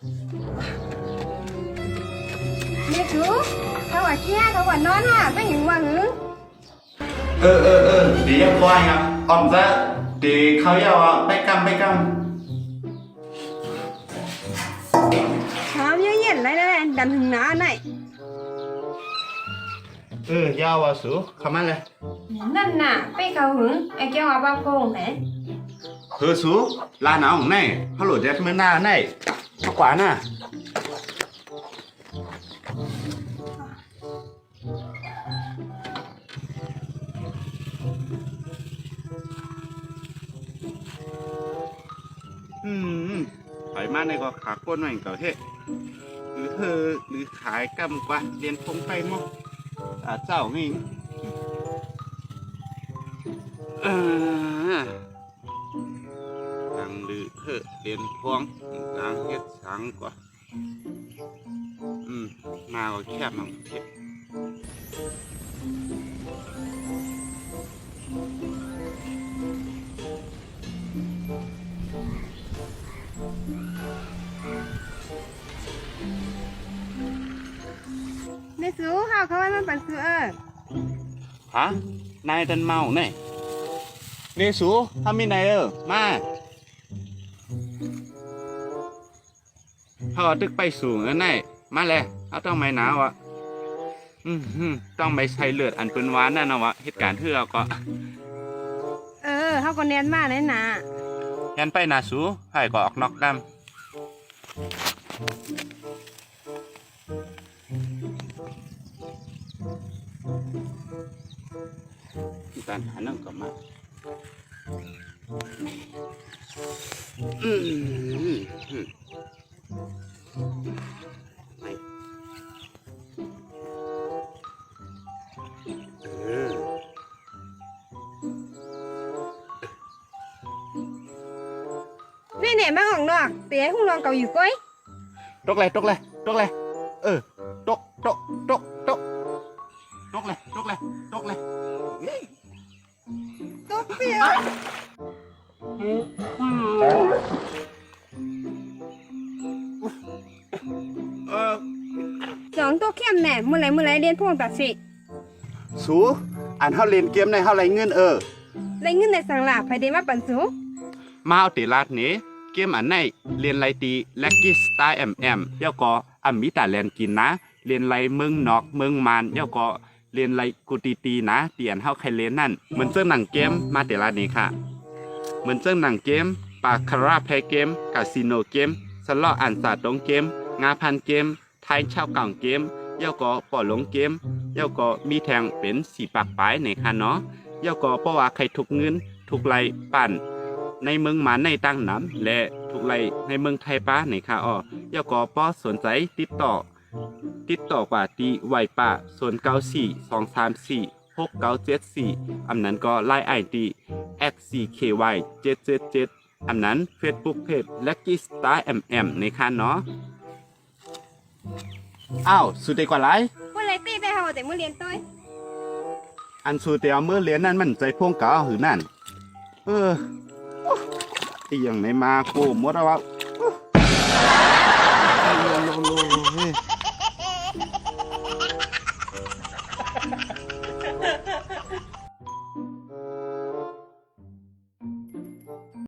แม่จูเขาว่าเกี้ยเขาว่านอนอะไม่เห็นว่าหรือเออเออเออดีเรียบร้อยครับออมซะดีเขาอยากว่าไปกำไปกเช้าเย็นๆไรแล้วดันถึงหน้าไหนำเออยาวอะสูเข้ามาเลยนั่นน่ะไปเขาหึงไอ้เกี้ยว่าบ้าโกงแหมเฮ้อสูลาหนาวของไหนฮัลโหลเจ็ดเมื่อหน้าไหน มากกว่าน่ะอืมไปมาในก็ขาก้นหน่อยเก่าเฮ้หรือเธอหรือขายกำกว่าเรียนพงไปมั้งอาเจ้านี่เออ งลือเธอเรียนพวงตังเฮ็ดสังกว่า อืมมาก็แคบมังเฮ็ดแม่จูเฮาเขาว่ามันปันซื้อเออฮะนายดันเมาเนี่ยเรสูทำมีไหนเออมา เขาเอาตึกไปสูงแล้วไงมาเลยเอาต้องไม่หนาวอะอืมฮึต้องไม่ใช้เลือดอันเป็นหวานนั่นนะวะเหตุการณ์เทื่อก็เออเฮาก็เนียนมาแน่น่ะยันไปนาสูให้ก็ออกนอกดำการหานั่งก็มาอืมอืมไม่ นี่เนี่ยมาของนอกเตี๋ยหุ่งรองเก่าอยู่ก้อยตกเลยตกเลยตกเลยเออตกตกตกตกตกเลยตกเลยตกเลยเฮ้ยตกเปียวเออสองตัวเข้มแน่เมื่อไหรเมื่อไหรเรียนพวกตัดสิสูอันเฮาเล่นเกมในเฮาไรเงินเออไรเงินในสังหลาภายเดมาปันสูมาเอาติลาดนี้ เกมอันไหนเรียนไรตีแลกกี้สไตล์แอมแอมเยวก็อัมมิตาแลนกินนะ เรียนไรเมืองนอกเมืองมานเดี๋ยวก็เรียนไรกูตีตีนะเตียนเฮาใครเล่นนั่นเหมือนเจ้าหนังเกมมาแติลาดนี้ค่ะ เหมือนเจ้าหนังเกมปาคาราเพลเกมคาสิโนเกมสล็อตอันซาตงเกม งาพันเกม ไทยเช่าเก่าเกมเย่าก็ปอหลงเกมเย่าก็มีแทงเป็นสีปากปลายในค่ะเนาะเย่าก็เพราะว่าใครทุกเงินทุกไรปั่น ในเมืองหมาในตั้งน้ำและทุกไรในเมืองไทยป้าในค่ะอ้อย่าก็ป้อสนใจติดต่อ ติดต่อกว่าตีไวป้าส่วนเก้าสี่สองสามสี่หกเก้าเจ็ดสี่อันนั้นก็ไลน์ไอดี x c k y เจ็ดเจ็ดเจ็ดอันนั้น Facebook Page Lucky Star MM ในค่ะเนาะอ้าวสุดดีกว่าไรเมื่อไหรตีได้เฮาแต่เมื่อเรียนต้อยอันสูเตียวเมื่อเรียนนั้นมันใจพวงเก่าหือนั่น เออ ตียงในมาโคมดแล้ววะ